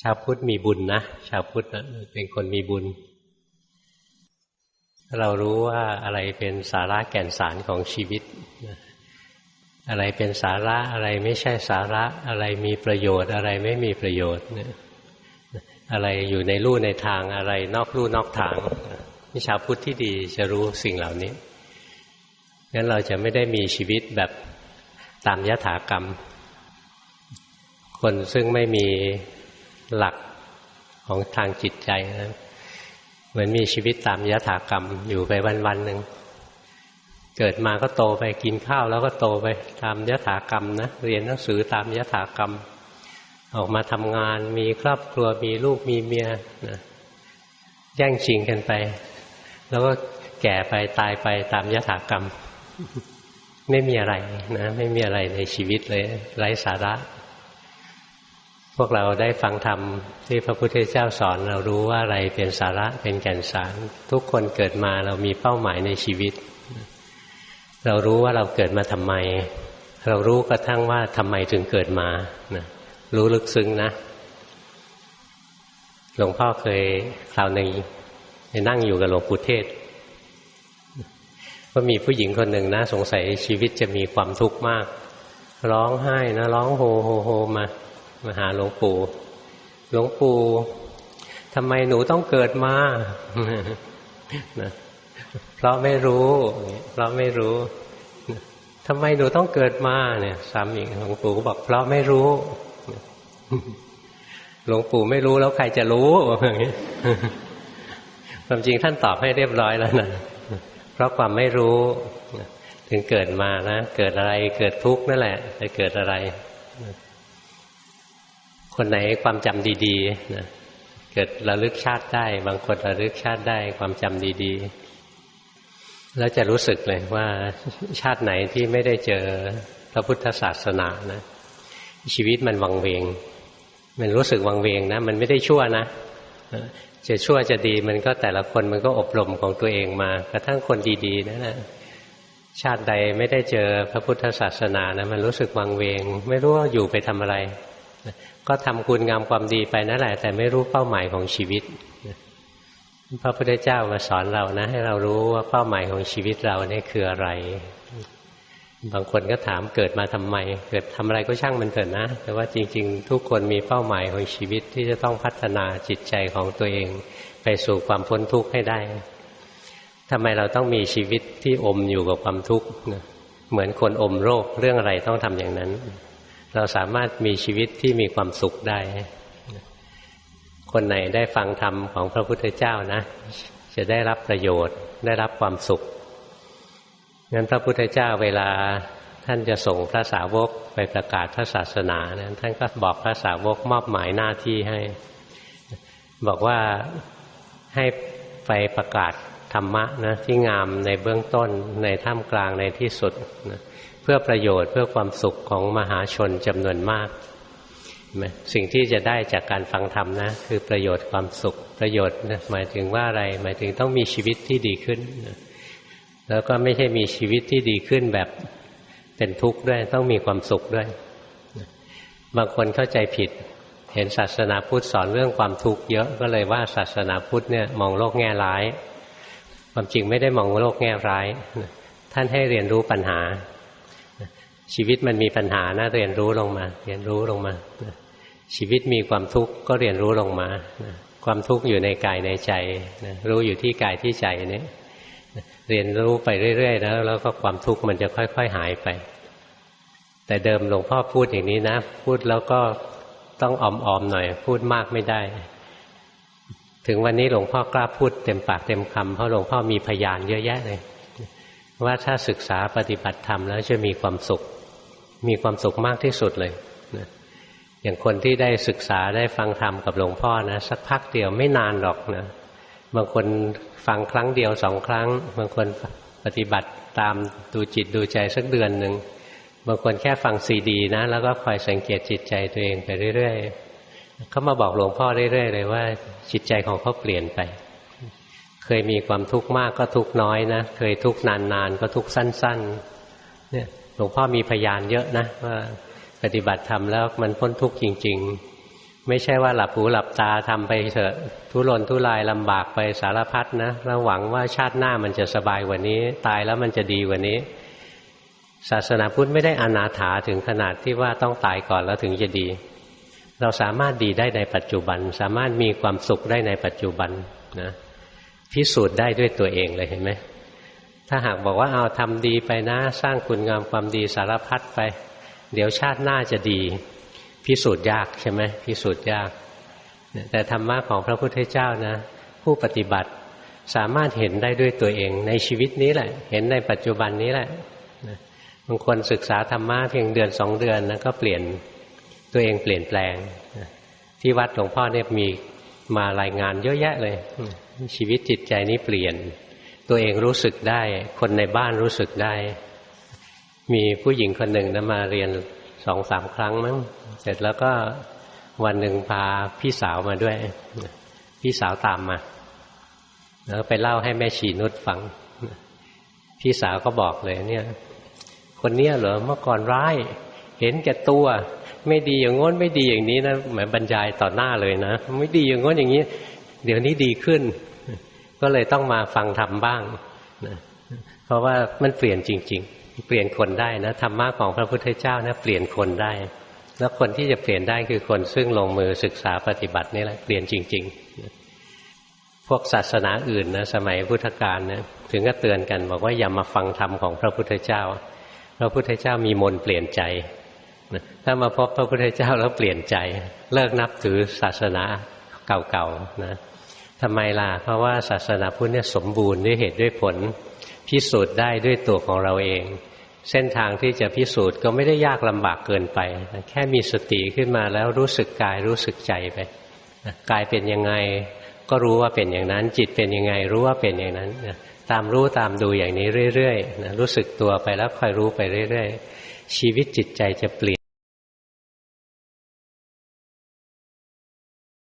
ชาวพุทธมีบุญนะ ชาวพุทธเป็นคนมีบุญ เรารู้ว่าอะไรเป็นสาระแก่นสารของชีวิต อะไรเป็นสาระอะไรไม่ใช่สาระ อะไรมีประโยชน์ อะไรไม่มีประโยชน์อะไรอยู่ในลู่ในทางอะไรนอกลู่นอกทางนี่ชาวพุทธที่ดีจะรู้สิ่งเหล่านี้งั้นเราจะไม่ได้มีชีวิตแบบตามยถากรรม คนซึ่งไม่มี หลักของทางจิตใจนะเหมือนมีชีวิตตามยถากรรมอยู่ไปวันๆหนึ่งเกิดมาก็โตไปกินข้าวแล้วก็โตไปตามยถากรรมนะเรียนหนังสือตามยถากรรม ออกมาทำงานมีครอบครัวมีลูกมีเมียนะแย่งชิงกันไป แล้วก็แก่ไปตายไปตามยถากรรม ไม่มีอะไรนะ ไม่มีอะไรในชีวิตเลยไร้สาระ พวกเราได้ฟังธรรมที่พระพุทธเจ้าสอนเรารู้ว่าอะไรเป็นสาระเป็นแก่นสาร ทุกคนเกิดมาเรามีเป้าหมายในชีวิต เรารู้ว่าเราเกิดมาทำไม เรารู้กระทั่งว่าทำไมถึงเกิดมานะรู้ลึกซึ้งนะ หลวงพ่อเคยคราวหนึ่งไปนั่งอยู่กับหลวงปู่เทศ ก็มีผู้หญิงคนหนึ่งนะ สงสัยชีวิตจะมีความทุกข์มาก ร้องไห้นะ ร้องโฮโฮโฮมา มาหาหลวงปู่หลวงปู่ทำไมหนูต้องเกิดมานะเพราะไม่รู้ เพราะไม่รู้ทำไมหนูต้องเกิดมาเนี่ยซ้ำอีกหลวงปู่ก็บอกเพราะไม่รู้หลวงปู่ไม่รู้แล้วใครจะรู้อย่างนี้ความจริงท่านตอบให้เรียบร้อยแล้วนะเพราะความไม่รู้ ถึงเกิดมานะ เกิดอะไรเกิดทุกข์นั่นแหละไปเกิดอะไร คนไหนความจำดีๆนะเกิดระลึกชาติได้ บางคนระลึกชาติได้ความจำดีๆ แล้วจะรู้สึกเลยว่าชาติไหนที่ไม่ได้เจอพระพุทธศาสนานะชีวิตมันวังเวง มันรู้สึกวังเวงนะ มันไม่ได้ชั่วนะจะชั่วจะดีมันก็แต่ละคนมันก็อบรมของตัวเองมา กระทั่งคนดีๆนั่นแหละชาติใดไม่ได้เจอพระพุทธศาสนานะมันรู้สึกวังเวง ไม่รู้ว่าอยู่ไปทำอะไร ก็ทำคุณงามความดีไปนั่นแหละ แต่ไม่รู้เป้าหมายของชีวิตพระพุทธเจ้ามาสอนเรานะ ให้เรารู้ว่าเป้าหมายของชีวิตเราเนี่ยคืออะไร บางคนก็ถามเกิดมาทำไม เกิดทำอะไรก็ช่างมันเถิดนะ แต่ว่าจริง ๆ ทุกคนมีเป้าหมายของชีวิตที่จะต้องพัฒนาจิตใจของตัวเอง ไปสู่ความพ้นทุกข์ให้ได้ทำไมเราต้องมีชีวิตที่อมอยู่กับความทุกข์เหมือนคนอมโรคเรื่องอะไรต้องทำอย่างนั้น เราสามารถมีชีวิตที่มีความสุขได้ คนไหนได้ฟังธรรมของพระพุทธเจ้านะ จะได้รับประโยชน์ ได้รับความสุขงั้นพระพุทธเจ้าเวลาท่านจะส่งพระสาวกไปประกาศพระศาสนานะท่านก็บอกพระสาวกมอบหมายหน้าที่ให้ บอกว่าให้ไปประกาศ รรมะนะที่งามในเบื้องต้นในท่ามกลางในที่สุดนะพื่อประโยชน์เพื่อความสุขของมหาชนจำนวนมากสิ่งที่จะได้จากการฟังธรรมนะคือประโยชน์ความสุขประโยชน์หมายถึงว่าอะไร หมายถึงต้องมีชีวิตที่ดีขึ้น แล้วก็ไม่ใช่มีชีวิตที่ดีขึ้นแบบเป็นทุกข์ด้วยต้องมีความสุขด้วย บางคนเข้าใจผิด เห็นศาสนาพุทธสอนเรื่องความทุกข์เยอะก็เลยว่าศาสนาพุทธเนี่ยมองโลกแง่ร้าย ความจริงไม่ได้มองโลกแง่ร้าย ท่านให้เรียนรู้ปัญหา ชีวิตมันมีปัญหานะเรียนรู้ลงมา เรียนรู้ลงมา ชีวิตมีความทุกข์ก็เรียนรู้ลงมา ความทุกข์อยู่ในกายในใจ รู้อยู่ที่กายที่ใจนี้เรียนรู้ไปเรื่อยๆแล้วแล้วก็ความทุกข์มันจะค่อยๆหายไป แต่เดิมหลวงพ่อพูดอย่างนี้นะ พูดแล้วก็ต้องออมๆหน่อย พูดมากไม่ได้ ถึงวันนี้หลวงพ่อกล้าพูดเต็มปากเต็มคำเพราะหลวงพ่อมีพยานเยอะแยะเลย ว่าถ้าศึกษาปฏิบัติธรรมแล้วจะมีความสุข มีความสุขมากที่สุดเลยนะอย่างคนที่ได้ศึกษาได้ฟังธรรมกับหลวงพ่อนะสักพักเดียวไม่นานหรอกนะบางคนฟังครั้งเดียวสองครั้ง บางคนปฏิบัติตามดูจิตดูใจสักเดือนหนึ่งบางคนแค่ฟังซีดีนะ แล้วก็คอยสังเกตจิตใจตัวเองไปเรื่อยๆ เขามาบอกหลวงพ่อเรื่อยๆเลยว่าจิตใจของเขาเปลี่ยนไป เคยมีความทุกข์มากก็ทุกข์น้อยนะ เคยทุกข์นานๆก็ทุกข์สั้น ๆ เนี่ยหลวงพ่อมีพยานเยอะนะว่าปฏิบัติธรรมแล้วมันพ้นทุกข์จริง ๆ ไม่ใช่ว่าหลับหูหลับตาทำไปเถอะทุรนทุรายลำบากไปสารพัดนะแล้วหวังว่าชาติหน้ามันจะสบายกว่านี้ ตายแล้วมันจะดีกว่านี้ ศาสนาพุทธไม่ได้อนาถาถึงขนาดที่ว่าต้องตายก่อนแล้วถึงจะดี เราสามารถดีได้ในปัจจุบัน สามารถมีความสุขได้ในปัจจุบันนะพิสูจน์ได้ด้วยตัวเองเลยเห็นไหมถ้าหากบอกว่าเอาทำดีไปนะ สร้างคุณงามความดีสารพัดไป เดี๋ยวชาติหน้าจะดี พิสูจน์ยากใช่ไหมพิสูจน์ยาก แต่ธรรมะของพระพุทธเจ้านะ ผู้ปฏิบัติสามารถเห็นได้ด้วยตัวเองในชีวิตนี้แหละ เห็นในปัจจุบันนี้แหละบางคนศึกษาธรรมะเพียงเดือนสองเดือนนะก็เปลี่ยน ตัวเองเปลี่ยนแปลง ที่วัดหลวงพ่อเนี่ยมีมารายงานเยอะแยะเลย ชีวิตจิตใจนี้เปลี่ยน ตัวเองรู้สึกได้ คนในบ้านรู้สึกได้ มีผู้หญิงคนหนึ่งนะมาเรียนสองสามครั้งมั้งเสร็จแล้วก็วันหนึ่งพาพี่สาวมาด้วย พี่สาวตามมาแล้วไปเล่าให้แม่ชีนุชฟัง พี่สาวก็บอกเลยเนี่ย คนเนี้ยเหรอเมื่อก่อนร้าย เห็นแก่ตัว ไม่ดีอย่างง้นไม่ดีอย่างนี้นะหมายบรรยายต่อหน้าเลยนะ ไม่ดีอย่างง้นอย่างนี้ เดี๋ยวนี้ดีขึ้น ก็เลยต้องมาฟังธรรมบ้างเพราะว่ามันเปลี่ยนจริง ๆ เปลี่ยนคนได้นะธรรมะของพระพุทธเจ้านะเปลี่ยนคนได้ แล้วคนที่จะเปลี่ยนได้คือคนซึ่งลงมือศึกษาปฏิบัตินี่แหละเปลี่ยนจริง ๆ พวกศาสนาอื่นนะสมัยพุทธกาลนะถึงก็เตือนกันบอกว่าอย่ามาฟังธรรมของพระพุทธเจ้า พระพุทธเจ้ามีมนเปลี่ยนใจ ถ้ามาพบพระพุทธเจ้าแล้วเปลี่ยนใจ เลิกนับถือศาสนาเก่าๆนะทำไมล่ะ เพราะว่าศาสนาพุทธเนี่ยสมบูรณ์ด้วยเหตุด้วยผล พิสูจน์ได้ด้วยตัวของเราเอง เส้นทางที่จะพิสูจน์ก็ไม่ได้ยากลำบากเกินไป แค่มีสติขึ้นมาแล้วรู้สึกกายรู้สึกใจไปกายเป็นยังไงก็รู้ว่าเป็นอย่างนั้น จิตเป็นยังไงรู้ว่าเป็นอย่างนั้นตามรู้ตามดูอย่างนี้เรื่อยๆรู้สึกตัวไปแล้วคอยรู้ไปเรื่อย ๆ ชีวิตจิตใจจะเปลี่ยน